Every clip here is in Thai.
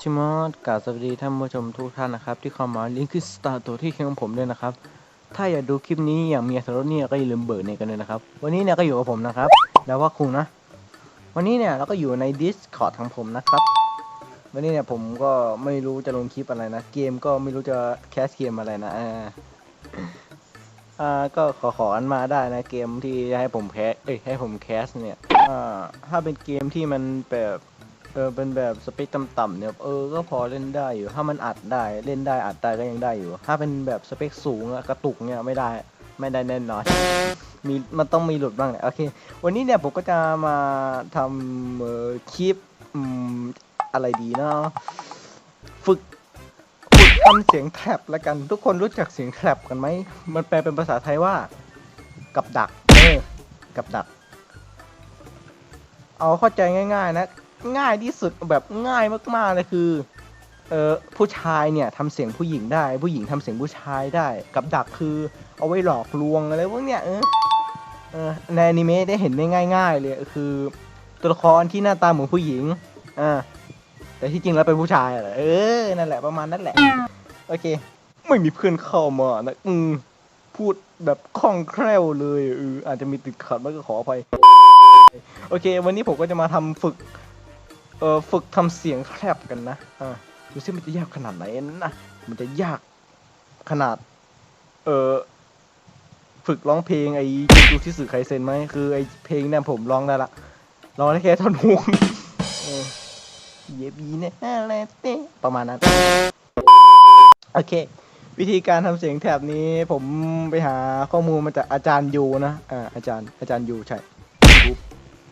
ชิมอสกราสวัสดีท่านผู้ชมทุกท่านนะครับ ที่เข้ามาลิงก์คือสตาร์ตัวที่เคียงของผมด้วยนะครับ ถ้าอยากดูคลิปนี้อย่างมีอรรเนี่ยก็อย่าลืมเบิร์เนี่ยกันเลยนะครับ วันนี้เนี่ยก็อยู่กับผมนะครับ แล้วว่าคุงนะ วันนี้เนี่ยเราก็อยู่ใน Discord ของผมนะครับ วันนี้เนี่ยผมก็ไม่รู้จะลงคลิปอะไรนะ เกมก็ไม่รู้จะแคสเกมอะไรนะอ่าอ่าก็ขอขออันมาได้นะเกมที่ให้ผมแคสเอ้ยให้ผมแคสเนี่ยอ่าถ้าเป็นเกมที่มันแบบ เออเป็นแบบสเปคต่ำๆเนี่ยเออก็พอเล่นได้อยู่ ถ้ามันอัดได้เล่นได้อัดได้ก็ยังได้อยู่ ถ้าเป็นแบบสเปคสูงอะกระตุกเนี่ยไม่ได้ไม่ได้แน่นอนมีมันต้องมีหลุดบ้างแหละโอเค วันนี้เนี่ยผมก็จะมาทำออคลิปอะไรดีเนาะฝึกฝึกทำเสียงแทรปแล้วกัน ทุกคนรู้จักเสียงแทรปกันไหมมันแปลเป็นภาษาไทยว่า กับดักเออกับดัก เอาเข้าใจง่าย ๆ นะ ง่ายที่สุดแบบง่ายมากๆเลยคือเออผู้ชายเนี่ยทำเสียงผู้หญิงได้ ผู้หญิงทำเสียงผู้ชายได้ กับดักคือเอาไว้หลอกลวงอะไรพวกเนี้ยเออเออในอนิเมะได้เห็นได้ง่าย ๆ เลยคือ ตัวละครที่หน้าตาเหมือนผู้หญิงอ่าแต่ที่จริงแล้วเป็นผู้ชายอะเหรอเออนั่นแหละประมาณนั้นแหละโอเค ไม่มีเพื่อนเข้ามานะอืมพูดแบบคล่องแคล่วเลยเอออาจจะมีติดขัดมันก็ขออภัยโอเค วันนี้ผมก็จะมาทำฝึก เออฝึกทำเสียงแคบกันนะอ่าดูซิมันจะยากขนาดไหนนะมันจะยากขนาด เออฝึกร้องเพลงไอ้จูที่สื่อไคเซนไหมคือไอ้เพลงเนี่ยผมร้องได้ละร้องได้แค่ท่อนฮุกเออเยบีเนี่ยอะไรเต้ประมาณนั้น โอเค วิธีการทำเสียงแถบนี้ ผมไปหาข้อมูลมาจากอาจารย์ยูนะอ่าอาจารย์อาจารย์ยูใช่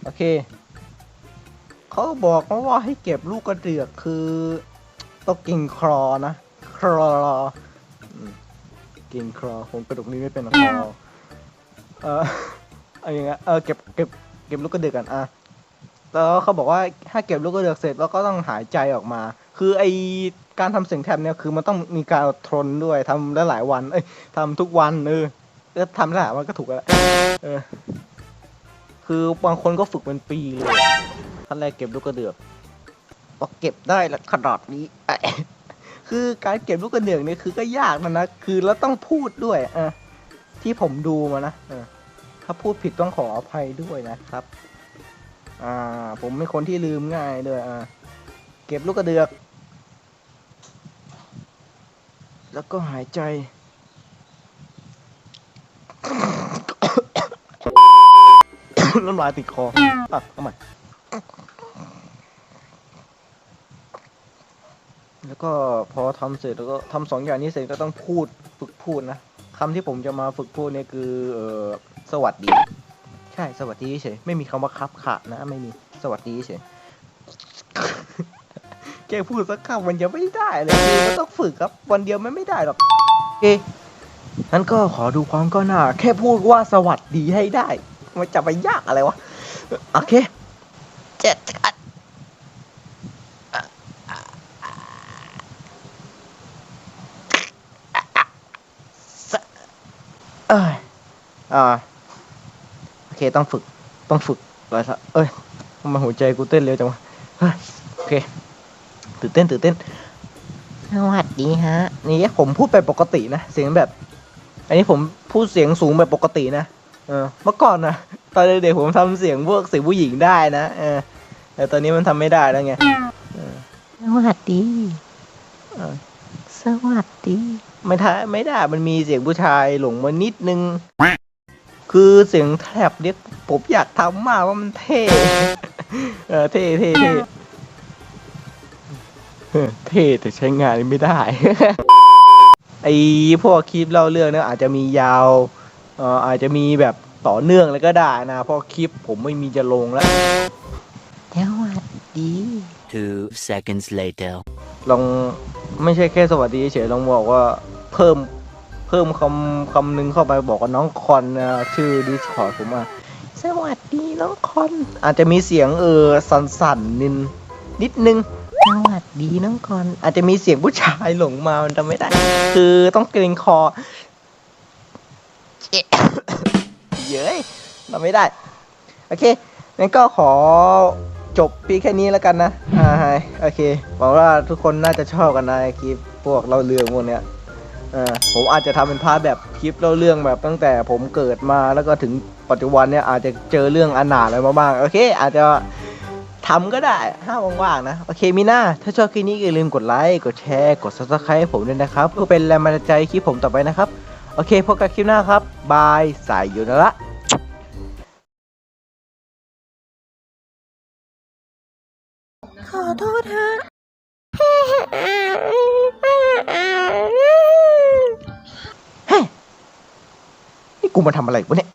โอเค เขาบอกมาว่าให้เก็บลูกกระเดือกคือต้องกิ่งคลอนะคลอกิ่งคลอผมกระดูกนี้ไม่เป็นหรอกคลอเออเอาอย่างเงี้ยเออเก็บเก็บเก็บลูกกระเดือกกันอะแล้วเขาบอกว่าถ้าเก็บลูกกระเดือกเสร็จแล้วก็ต้องหายใจออกมา คือไอการทำเสียงแทบเนี่ยคือมันต้องมีการอดทนด้วยทำได้หลายวัน เอ้ยทำทุกวันเออก็ทำได้หลายวันก็ถูกแล้วเออคือบางคนก็ฝึกเป็นปีเลย ขั้นแรกเก็บลูกกระเดือกพอเก็บได้ล้วขนาดนี้ คือการเก็บลูกกระเดือกเนี่ยคือก็ยากนะนะ คือแล้วต้องพูดด้วยอะที่ผมดูมานะถ้าพูดผิดต้องขออภัยด้วยนะครับ อ่า ผมเป็นคนที่ลืมง่ายด้วยอ่าเก็บลูกกระเดือก แล้วก็หายใจน้ำลายติดคออะเอาใหม่ แล้วก็พอทำเสร็จแล้วก็ทำสองอย่างนี้เสร็จก็ต้องพูดฝึกพูดนะคำที่ผมจะมาฝึกพูดเนี่ยคือเออสวัสดี ใช่สวัสดีเฉยไม่มีคำว่าครับขานะไม่มีสวัสดีเฉยแกพูดสักคำมันจะไม่ได้เลยคือมันต้องฝึกครับ วันเดียวมันไม่ได้หรอกโอเคงั้นก็ขอดูความก้าวหน้า แค่พูดว่าสวัสดีให้ได้ มันจะไปยากอะไรวะ โอเค จ็ดอันเอ้ยอ่าโอเคต้องฝึกต้องฝึกอะไรสักเอ้ยทำไมาหัวใจกูเต้นเร็วจังวะโอเคตื่นเต้นตื่นเต้นสวัสดีฮะ นี่ผมพูดไปปกตินะ เสียงแบบ อันนี้ผมพูดเสียงสูงแบบปกตินะ เออเมื่อก่อนนะตอนเด็กๆผมทำเสียงพวกเสียงผู้หญิงได้นะเออแต่ตอนนี้มันทำไม่ได้แล้วไงสวัสดีเออสวัสดีไม่ได้ไม่ได้มันมีเสียงผู้ชายหลงมานิดนึง คือเสียงแทบเนี่ยผมอยากทำมากว่ามันเท่เออเท่เท่เท่เออเท่แต่ใช้งานไม่ได้ไอพวกคลิปเล่าเรื่องเนี่ยอาจจะมียาวเอ่ออาจจะมีแบบต่อเนื่องเลยก็ได้นะเพราะคลิปผมไม่มีจะลงแล้ว สวัสดี Two seconds later. ลองไม่ใช่แค่สวัสดีเฉยๆลองบอกว่าเพิ่มเพิ่มคำคำหนึงเข้าไปบอกว่าน้องคอนนะชื่อดิสคอร์ดผมอะสวัสดีน้องคอน อาจจะมีเสียงเออสั่นๆนิดนิดนึง สวัสดีน้องกอน อาจจะมีเสียงผู้ชายหลงมามันทำไม่ได้ คือต้องเกรงคอเจ๊ เย้ยทำไม่ได้ โอเคงั้นก็ขอจบพีแค่นี้แล้วกันนะอ่าโอเคหวังว่าทุกคนน่าจะชอบกันนะคลิปพวกเล่าเรื่องพวกเนี้ยผมอาจจะทำเป็นพาร์ทแบบคลิปเล่าเรื่องแบบตั้งแต่ผมเกิดมาแล้วก็ถึงปัจจุบันเนี่ยอาจจะเจอเรื่องอนาถอะไรมาบ้างโอเค อาจจะทำก็ได้ถ้าว่างๆนะ โอเคมีหน้า ถ้าชอบคลิปนี้อย่าลืมกดไลค์ กดแชร์ กด subscribe ให้ผมด้วยนะครับ เพื่อเป็นแรงบันดาลใจคลิปผมต่อไปนะครับ อเคพบกันคลิปหน้าครับ บาย สายอยู่นะละขอโทษฮะนี่กูมาทำอะไรวะเนี่ย